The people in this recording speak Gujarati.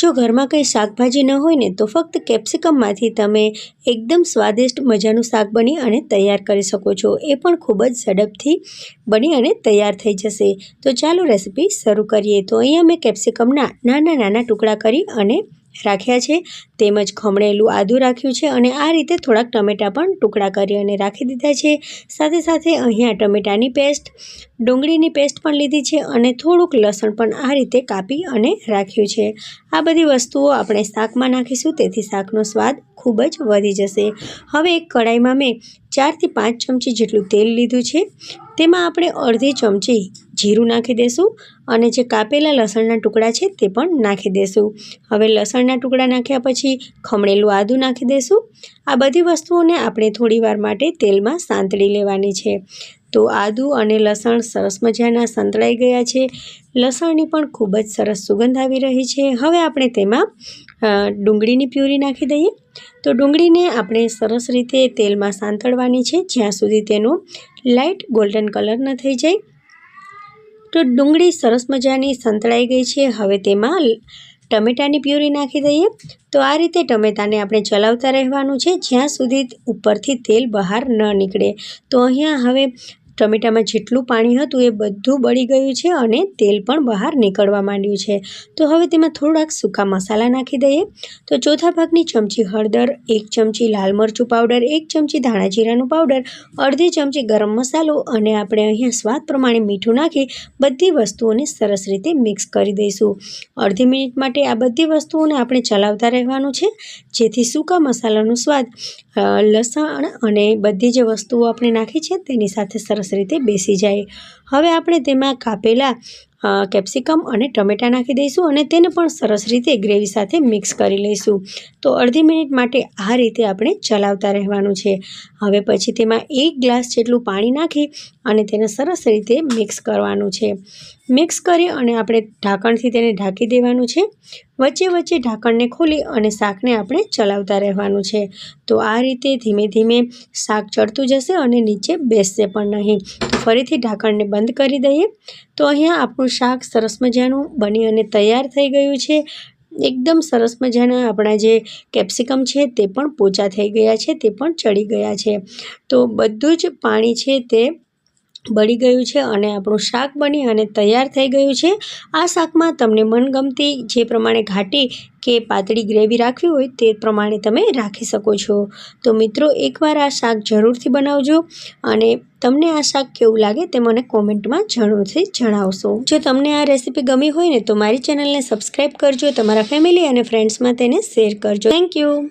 જો ઘરમાં કંઈ શાકભાજી ન હોય ને તો ફક્ત કેપ્સિકમમાંથી તમે એકદમ સ્વાદિષ્ટ મજાનું શાક બની અને તૈયાર કરી શકો છો. એ પણ ખૂબ જ ઝડપથી બની અને તૈયાર થઈ જશે. તો ચાલો રેસીપી શરૂ કરીએ. તો અહીંયા મેં કેપ્સિકમના નાના નાના ટુકડા કરી અને રાખ્યા છે. તેમજ ખમણેલું આદું રાખ્યું છે અને આ રીતે થોડાક ટમેટાં પણ ટુકડા કરી અને રાખી દીધા છે. સાથે સાથે અહીંયા ટમેટાની પેસ્ટ, ડુંગળીની પેસ્ટ પણ લીધી છે અને થોડુંક લસણ પણ આ રીતે કાપી અને રાખ્યું છે. આ બધી વસ્તુઓ આપણે શાકમાં નાખીશું તેથી શાકનો સ્વાદ ખૂબ જ વધી જશે. હવે એક કઢાઈમાં મેં ચારથી પાંચ ચમચી જેટલું તેલ લીધું છે. તેમાં આપણે અડધી ચમચી જીરું નાખી દઈશું અને જે કાપેલા લસણના ટુકડા છે તે પણ નાખી દઈશું હવે લસણના ટુકડા નાખ્યા પછી ખમણેલું આદું નાખી દઈશું આ બધી વસ્તુઓને આપણે થોડીવાર માટે તેલમાં સાંતળી લેવાની છે. તો આદું અને લસણ સરસ મજાના સંતળાઈ ગયા છે. લસણની પણ ખૂબ જ સરસ સુગંધ આવી રહી છે. હવે આપણે તેમાં ડુંગળીની પ્યુરી નાખી દઈએ. તો ડુંગળીને આપણે સરસ રીતે તેલમાં સાંતળવાની છે. જ્યાં સુધી તેનો લાઇટ ગોલ્ડન કલર ન થઈ જાય. તો ડુંગળી સરસ મજાની સંતળાઈ ગઈ છે. હવે તેમાં ટમેટાની પ્યુરી નાખી દઈએ. તો આ રીતે ટમેટાને આપણે ચલાવતા રહેવાનું છે. જ્યાં સુધી ઉપરથી તેલ બહાર ન નીકળે. તો અહીંયા હવે ટમેટામાં જેટલું પાણી હતું એ બધું બળી ગયું છે અને તેલ પણ બહાર નીકળવા માંડ્યું છે. તો હવે તેમાં થોડાક સૂકા મસાલા નાખી દઈએ. તો ચોથા ભાગની ચમચી હળદર, એક ચમચી લાલ મરચું પાવડર, એક ચમચી ધાણા જીરાનું પાવડર, અડધી ચમચી ગરમ મસાલો અને આપણે અહીંયા સ્વાદ પ્રમાણે મીઠું નાખી બધી વસ્તુઓને સરસ રીતે મિક્સ કરી દઈશું. અડધી મિનિટ માટે આ બધી વસ્તુઓને આપણે ચલાવતા રહેવાનું છે. જેથી સૂકા મસાલાનો સ્વાદ લસણ અને બધી જે વસ્તુઓ આપણે નાખી છે તેની સાથે સરસ રીતે બેસી જાય. હવે આપણે તેમાં કાપેલા કેપ્સિકમ અને ટમેટાં નાખી દઈશું અને તેને પણ સરસ રીતે ગ્રેવી સાથે મિક્સ કરી લઈશું. તો અડધી મિનિટ માટે આ રીતે આપણે ચલાવતા રહેવાનું છે. હવે પછી તેમાં એક ગ્લાસ જેટલું પાણી નાખી અને તેને સરસ રીતે મિક્સ કરવાનું છે. મિક્સ કરી અને આપણે ઢાંકણથી તેને ઢાંકી દેવાનું છે. વચ્ચે વચ્ચે ઢાંકણને ખોલી અને શાકને આપણે ચલાવતા રહેવાનું છે. તો આ રીતે ધીમે ધીમે શાક ચડતું જશે અને નીચે બેસશે પણ નહીં. ફરીથી ઢાંકણને બંધ કરી દઈએ. તો અહીંયા આપણું શાક સરસ મજાનું બની અને તૈયાર થઈ ગયું છે. એકદમ સરસ મજાના આપણા જે કેપ્સિકમ છે તે પણ પોચા થઈ ગયા છે, તે પણ ચડી ગયા છે. તો બધું જ પાણી છે તે બળી ગયું છે અને આપણું શાક બની અને તૈયાર થઈ ગયું છે. આ શાકમાં તમને મનગમતી જે પ્રમાણે ઘાટી કે પાતળી ગ્રેવી રાખવી હોય તે પ્રમાણે તમે રાખી શકો છો. તો મિત્રો, એકવાર આ શાક જરૂરથી બનાવજો અને તમને આ શાક કેવું લાગે તે મને કોમેન્ટમાં જરૂરથી જણાવશો. જો તમને આ રેસીપી ગમી હોય ને તો મારી ચેનલને સબસ્ક્રાઈબ કરજો, તમારા ફેમિલી અને ફ્રેન્ડ્સમાં તેને શેર કરજો. Thank you.